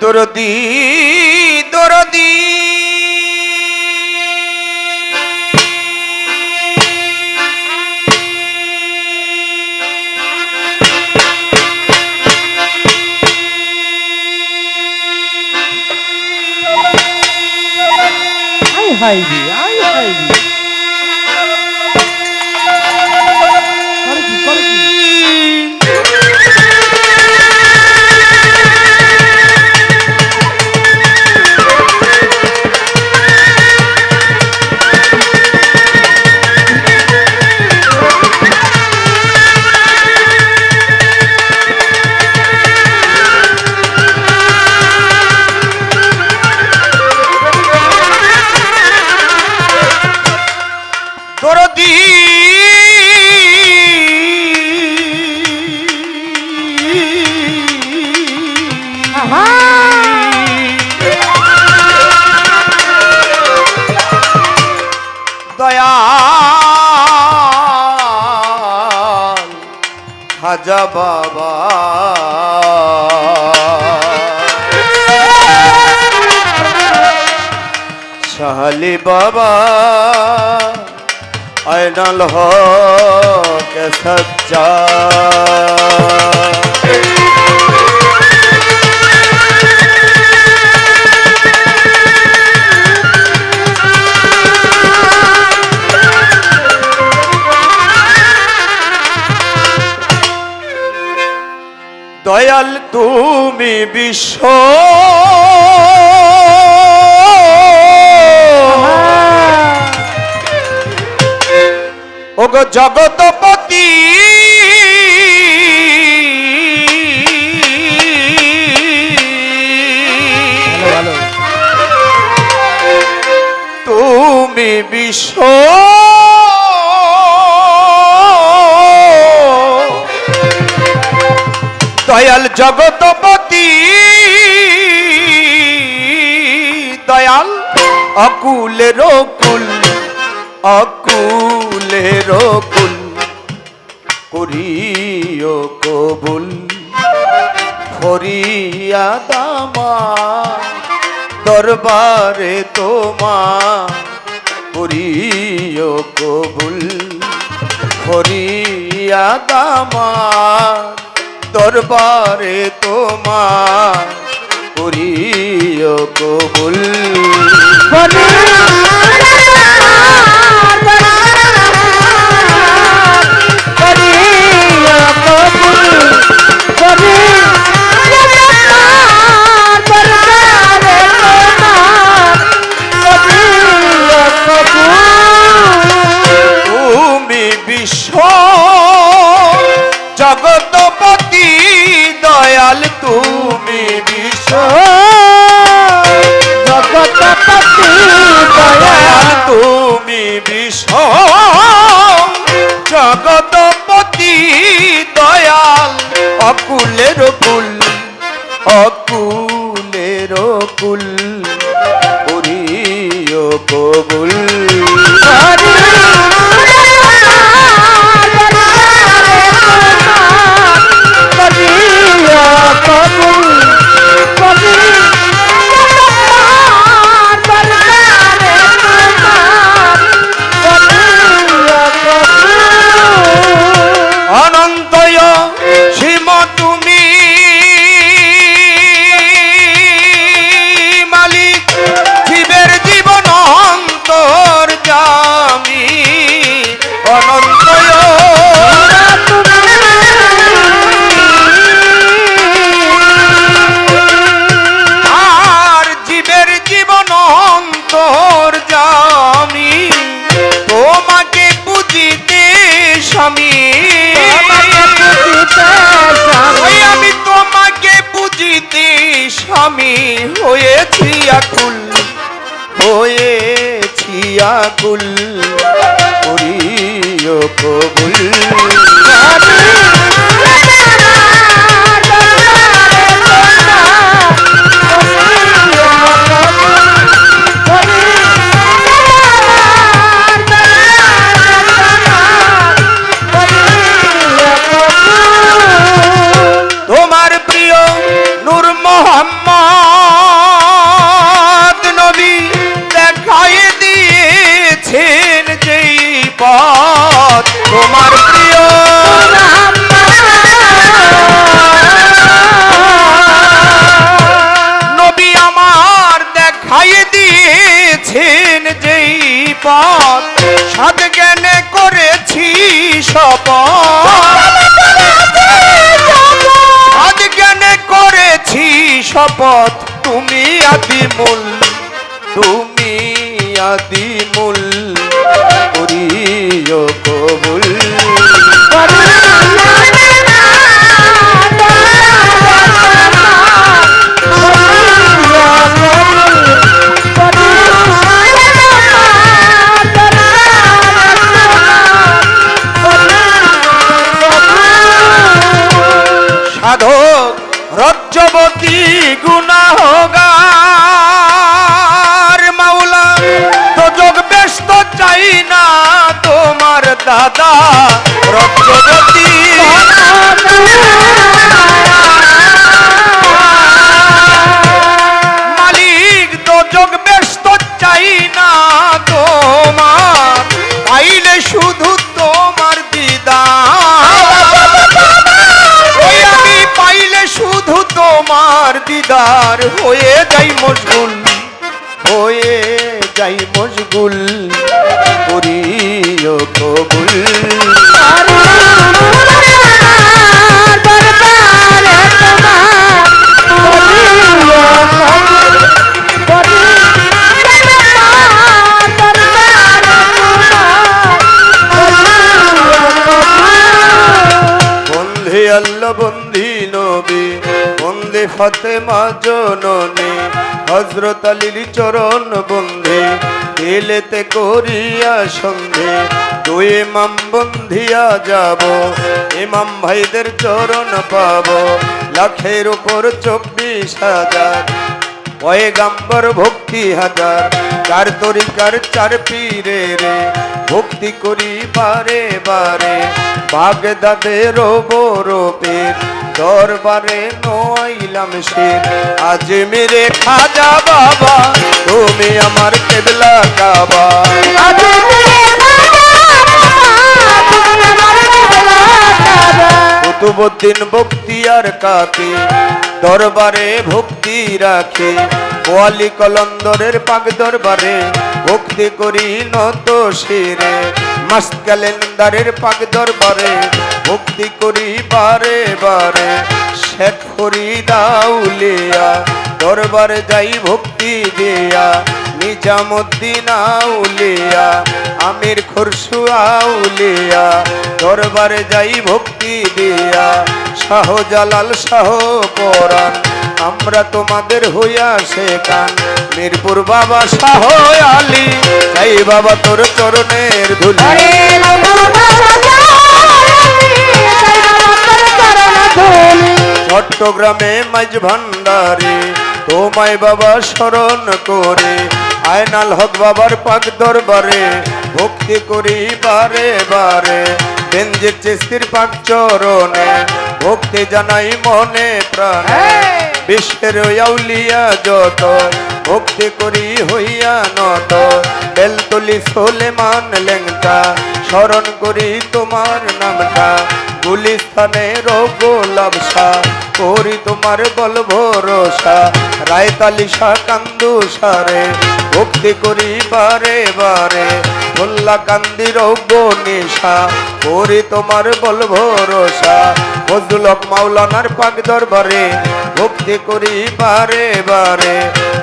দরদি দরদি high high খাজা বাবা। শাহালি বাবা আইনাল হক সচ্চা তুমি বিশ্ব। ওগো জগতপতি। তুমি বিশ্ব। দয়াল জগতপতি দয়াল অকুলের কুল অকুলের কুল করিও কবুল। ফরিয়াদামা দরবারে তোমা করিও কবুল। ফরিয়াদামা দরবারে তোমার করিও কবুল। অকুলের কুল অকুলের কুল। আকুল করিও কবুল। দিয়েছেন যেই পথ সাত জ্ঞানে করেছি শপথ। জ্ঞানে করেছি শপথ। তুমি আদিমূল তুমি আদিমূল। তোমার দাদা রজ্জবতী মালিক তো যোগ ব্যস্ত চাই না তোমার। পাইলে শুধু তোমার ওই আমি পাইলে শুধু তোমার দিদার। হয়ে যাই মশগুল, হয়ে যাই মশগুল। বন্দে ফাতেমা জননী হজরত আলীর চরণ বন্ধে এলেতে করিয়া সন্ধে, দুই ইমাম বন্ধিয়া যাব, ইমাম ভাইদের চরণ পাব, লাখের উপর চব্বিশ হাজার, পয়গাম্বর ভক্তি হাজার চার তরিকার চার পীরে রে, ভক্তি করি বারে বারে বাগদাদে রোবো রোপের দরবারে নোয়াইলাম সে আজ মেরে খাজা বাবা তুমি আমার কেবলা কাবা। কুতুবুদ্দিন বক্তিয়ার কাকে দরবারে ভক্তি রাখে। কোয়ালি কলন্দরের পাক দরবারে ভক্তি করি নত শিরে। মাস্ত ক্যালেন্ডারের পাক দরবারে ভক্তি করি বারে বারে। শেখ ফরিদাউলিয়া দরবারে যাই ভক্তি দিয়া। নিজামুদ্দিন আউলিয়া আমির খরসু আউলিয়া দরবারে যাই ভক্তি দিয়া। শাহজালাল শাহ পরাণ আমরা তোমাদের হইয়া শেখান মিরপুর বাবা শাহ আলী যাই বাবা তোর চরণের ধুলি। চট্টগ্রামে মাঝ ভান্ডারে তোমায় বাবা স্মরণ করে। আয়নাল হক বাবার পাক দরবারে ভক্তি করি বারে বারে। বেঞ্জির চিস্তির পাক চরণে ভক্তি জানাই মনে প্রাণে। বিশ্বের আউলিয়া যত ভক্তি করি হইয়া নত। বেলতলি সোলেমান লেংটা শরণ করি তোমার নামটা। গুলিস্তানে রোগো লাভসা করি তোমার বল ভরসা, রায়তালি শাহ কান্দু সারে ভক্তি করি বারে বারে মোল্লা কান্দি রোগো নিশা করি তোমার বল ভরসা ফজলক মাওলানার পাক দরবারে, ভক্তি করি বারে বারে,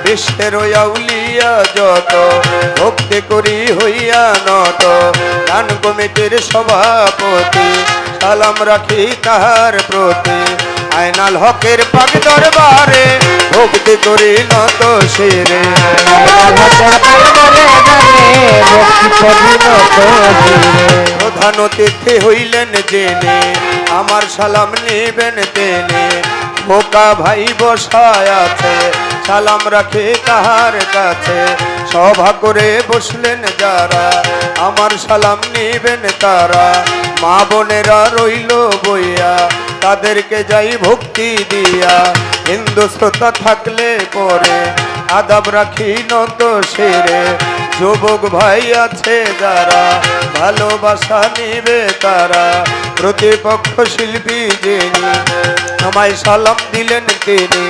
বিশ্বের আউলিয়া যত, ভক্তি করি হইয়া নত, গান কমিটির সভাপতি সালাম রাখি তাহার প্রতি। আয়নাল হকের পাক দরবারে, ভক্তি করি নত শিরে। প্রধান অতিথি হইলেন জেনে আমার সালাম নিবেন তেনে। খোকা ভাই বসায় আছে, সালাম রাখে তাহার কাছে। সভা করে বসলেন যারা, আমার সালাম নিবেন তারা। মা বোনেরা রইল বইয়া, তাদেরকে যাই ভক্তি দিয়া। হিন্দু শ্রোতা থাকলে পরে, আদাব রাখি নত সেরে। যুবক ভাই আছে যারা, ভালোবাসা নিবে তারা। প্রতিপক্ষ শিল্পী যিনি, আমায় সালাম দিলেন তিনি।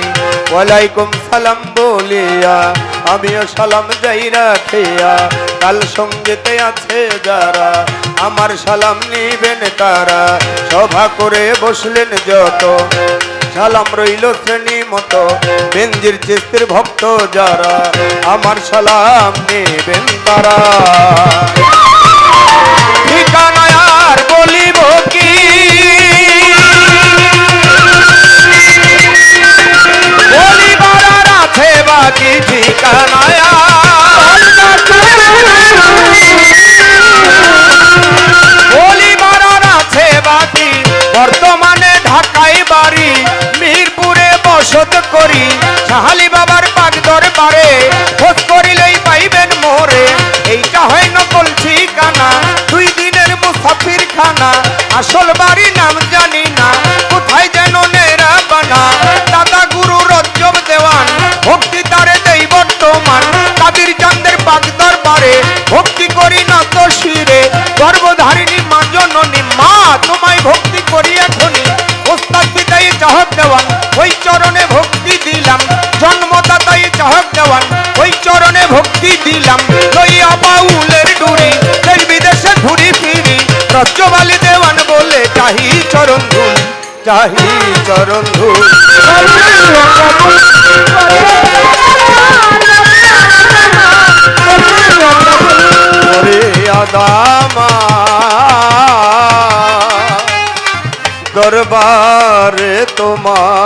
ওয়ালাইকুম সালাম বলিয়া, আমিও সালাম যাই রাখিয়া। কাল সঙ্গীতে আছে যারা, আমার সালাম নিবেন তারা। সভা করে বসলেন যত সালাম রইল শ্রেণি মতো। বেঞ্জির চিস্তির ভক্ত যারা, আমার সালাম নেবেন তারা। ঠিকানায় আর বলিব Pasó চাহি চরণ ধূল আদামা। দরবারে তোমার